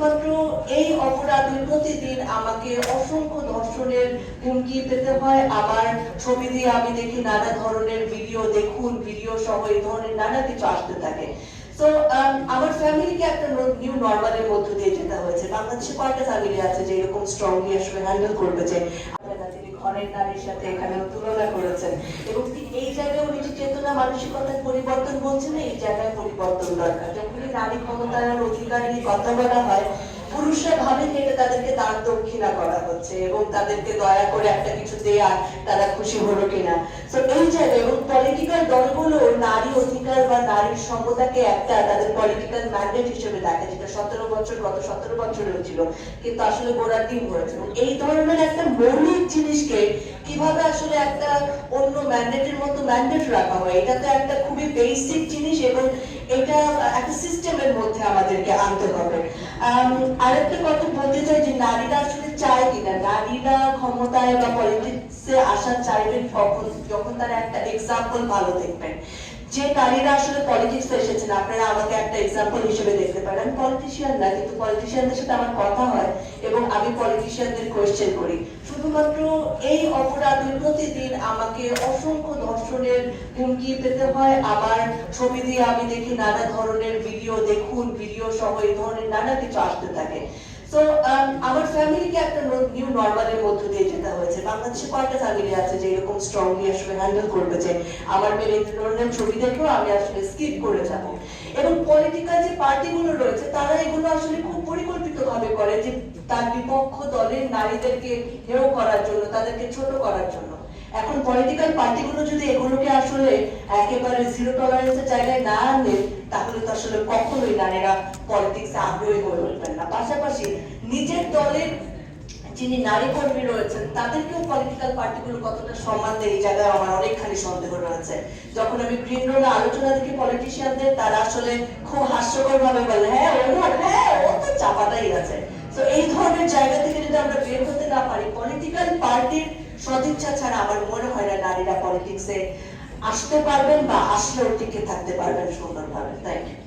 শুধুমাত্র এই অপরাধে প্রতিদিন আমাকে অসংখ্য ধর্ষণের হুমকি পেতে হয়। আমার ছবি দিয়ে আমি দেখি নানা ধরনের ভিডিও, দেখুন ভিডিও সহ এই ধরনের নানা কিছু আসতে থাকে। তো আমার ফ্যামিলিকে একটা নিউ নর্মালের মধ্য দিয়ে যেতে হয়েছে। বাংলাদেশে কয়টা ফ্যামিলি আছে যে এরকম স্ট্রংলি আসলে হ্যান্ডেল করবে যে, আপনারা তিনি ঘরের নারীর সাথে এখানেও তুলনা করেছেন। এবং এই জায়গায় চেতনা মানসিকতার পরিবর্তন বলছে না, এই জায়গায় পরিবর্তন দরকার। যখনই নারী ক্ষমতার অধিকার নিয়ে কথা বলা হয়, পুরুষরা ভাবে যে তাদেরকে দান দক্ষিণা করা হচ্ছে এবং তাদেরকে দয়া করে একটা কিছু দেয়া তারা খুশি হলো কিনা তো এই জায়গায় এবং পলিটিক্যাল দলগুলো নারী অধিকার বা নারীর সমতাকে একটা তাদের পলিটিক্যাল ম্যান্ডেট হিসেবে দেখে, যেটা সতেরো বছর, গত সতেরো বছরেও ছিল কিন্তু আসলে গোড়ার দিন হয়েছে এই ধরনের একটা মৌলিক জিনিসকে কীভাবে আসলে একটা অন্য ম্যান্ডেটের মতো ম্যান্ডেট রাখা হয়, এটা তো একটা খুবই বেসিক জিনিস এবং এটা একটা সিস্টেমের মধ্যে আমাদেরকে আনতে হবে। আরেকটা কথা বলতে চাই যে নারীরা আসলে চায় কিনা? নারীরা ক্ষমতায় বা পলিটিক্সে আসা চাইবেন কখন? যখন তারা একটা এক্সাম্পল ভালো দেখবেন। যে নারীরা আসলে পলিটিক্সে এসেছেন, আপনারা আমাকে একটা এক্সাম্পল হিসেবে দেখতে পারেন। পলিটিশিয়ান না, কিন্তু পলিটিশিয়ানদের সাথে আমার কথা হয় এবং আমি পলিটিশিয়ানদের কোয়েশ্চেন করি। শুধুমাত্র এই অপরাধের প্রতিদিন আমাকে অসংখ্য ধর্ষণের হুমকি পেতে হয়। আমার ছবি দিয়ে আমি দেখি নানা ধরনের ভিডিও দেখুন ভিডিও সহ এই ধরনের নানা কিছু আসতে থাকে। তো আমার ফ্যামিলিকে একটা নিউ নর্মালের মধ্য দিয়ে যেতে হয়েছে, বাংলাদেশে কয়টা ফ্যামিলি আছে যে এরকম স্ট্রংলি আসলে হ্যান্ডেল করবে যে আমার মেয়ের এই ধরনের ছবি দেখেও আমি আসলে স্কিপ করে যাব। এবং পলিটিক্যাল যে পার্টিগুলো রয়েছে, তারা এগুলো আসলে খুব পরিকল্পিত ভাবে করে যে তার বিপক্ষ দলের নারীদেরকে হেয় করার জন্য, তাদেরকে ছোট করার জন্য। এখন পলিটিক্যাল পার্টিগুলো যদি এগুলোকে আসলে একেবারে জিরো টলারেন্সের জায়গায় না আনলে তাহলে তো আসলে কখনোই নারীরা পলিটিক্সে আগ্রহী হয়ে উঠবেন না। পাশাপাশি নিজের দলের যিনি নারী কর্মী রয়েছেন, তাদেরকেও পলিটিক্যাল পার্টিগুলো কতটা সম্মান দেয় এই জায়গায় আমার অনেকখানি সন্দেহ রয়েছে। যখন আমি গ্রিন রোডে আলোচনা দেখি পলিটিশিয়ানদের তারা আসলে খুব হাস্যকর ভাবে বলে হ্যাঁ ও হ্যাঁ ও তো চাপাটাই আছে। তো এই ধরনের জায়গা থেকে যদি আমরা বের হতে না পারি পলিটিক্যাল পার্টির সদিচ্ছা ছাড়া আমার মনে হয় না নারীরা পলিটিক্সে আসতে পারবেন বা আসলেও টিকে থাকতে পারবেন সুন্দরভাবে। Thank you